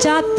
চাত